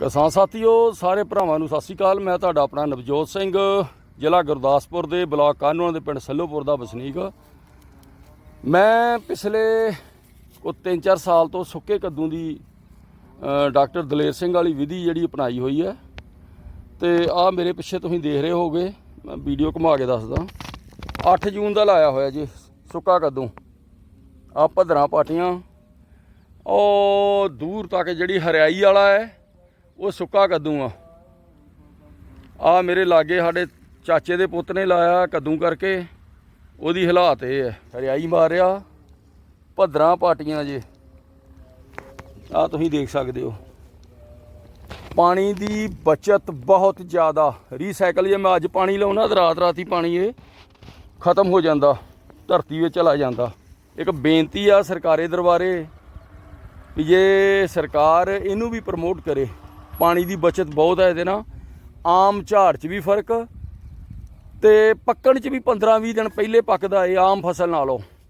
ਕਿਸਾਨ ਸਾਥੀਓ, ਸਾਰੇ ਭਰਾਵਾਂ ਨੂੰ ਸਤਿ ਸ਼੍ਰੀ ਅਕਾਲ। ਮੈਂ ਤੁਹਾਡਾ ਆਪਣਾ ਨਵਜੋਤ ਸਿੰਘ, ਜ਼ਿਲ੍ਹਾ ਗੁਰਦਾਸਪੁਰ ਦੇ ਬਲਾਕ ਕਾਨੂੰਨ ਦੇ ਪਿੰਡ ਸੱਲੋਪੁਰ ਦਾ ਵਸਨੀਕ। ਮੈਂ ਪਿਛਲੇ ਕੋ 3-4 ਸਾਲ ਤੋਂ ਸੁੱਕੇ ਕੱਦੂ ਦੀ ਡਾਕਟਰ ਦਲੇਰ ਸਿੰਘ ਵਾਲੀ ਵਿਧੀ ਜਿਹੜੀ ਅਪਣਾਈ ਹੋਈ ਹੈ। ਤੇ ਆ ਮੇਰੇ ਪਿੱਛੇ ਤੁਸੀਂ ਦੇਖ ਰਹੇ ਹੋਗੇ ਮੈਂ ਵੀਡੀਓ ਘੁਮਾ ਕੇ ਦੱਸਦਾ। 8 ਜੂਨ ਦਾ ਲਾਇਆ ਹੋਇਆ ਜੀ, ਸੁੱਕਾ ਕੱਦੂ। ਆ ਭਦਰਾਂ ਪਾਟੀਆਂ। ਉਹ ਦੂਰ ਤੱਕ ਜਿਹੜੀ ਹਰਿਆਈ ਵਾਲਾ ਹੈ ਉਹ ਸੁੱਕਾ ਕੱਦੂ ਆ। ਆ ਮੇਰੇ ਲਾਗੇ ਸਾਡੇ ਚਾਚੇ ਦੇ ਪੁੱਤ ਨੇ ਲਾਇਆ ਕੱਦੂ ਕਰਕੇ। ਉਹਦੀ ਹਾਲਾਤ ਇਹ ਹੈ ਹਰਿਆਈ ਮਾਰਿਆ, ਭਦਰਾਂ ਪਾਟੀਆਂ ਜੇ। ਆ ਤੁਸੀਂ ਦੇਖ ਸਕਦੇ ਹੋ। ਪਾਣੀ ਦੀ ਬਚਤ ਬਹੁਤ ਜ਼ਿਆਦਾ। ਰੀਸਾਈਕਲ ਜੇ ਮੈਂ ਅੱਜ ਪਾਣੀ ਲਾਉਣਾ ਤਾਂ ਰਾਤ ਰਾਤ ਹੀ ਪਾਣੀ ਇਹ ਖਤਮ ਹੋ ਜਾਂਦਾ, ਧਰਤੀ ਵਿੱਚ ਚਲਾ ਜਾਂਦਾ। ਇੱਕ ਬੇਨਤੀ ਆ ਸਰਕਾਰੇ ਦਰਬਾਰੇ ਵੀ ਜੇ ਸਰਕਾਰ ਇਹਨੂੰ ਵੀ ਪ੍ਰਮੋਟ ਕਰੇ ਪਾਣੀ ਦੀ ਬਚਤ ਬਹੁਤ ਹੈ ਇਹਦੇ ਨਾਲ। ਆਮ ਝਾੜ 'ਚ ਵੀ ਫ਼ਰਕ ਤੇ ਪੱਕਣ 'ਚ ਵੀ 15-20 ਦਿਨ ਪਹਿਲੇ ਪੱਕਦਾ ਇਹ ਆਮ ਫਸਲ ਨਾਲੋਂ।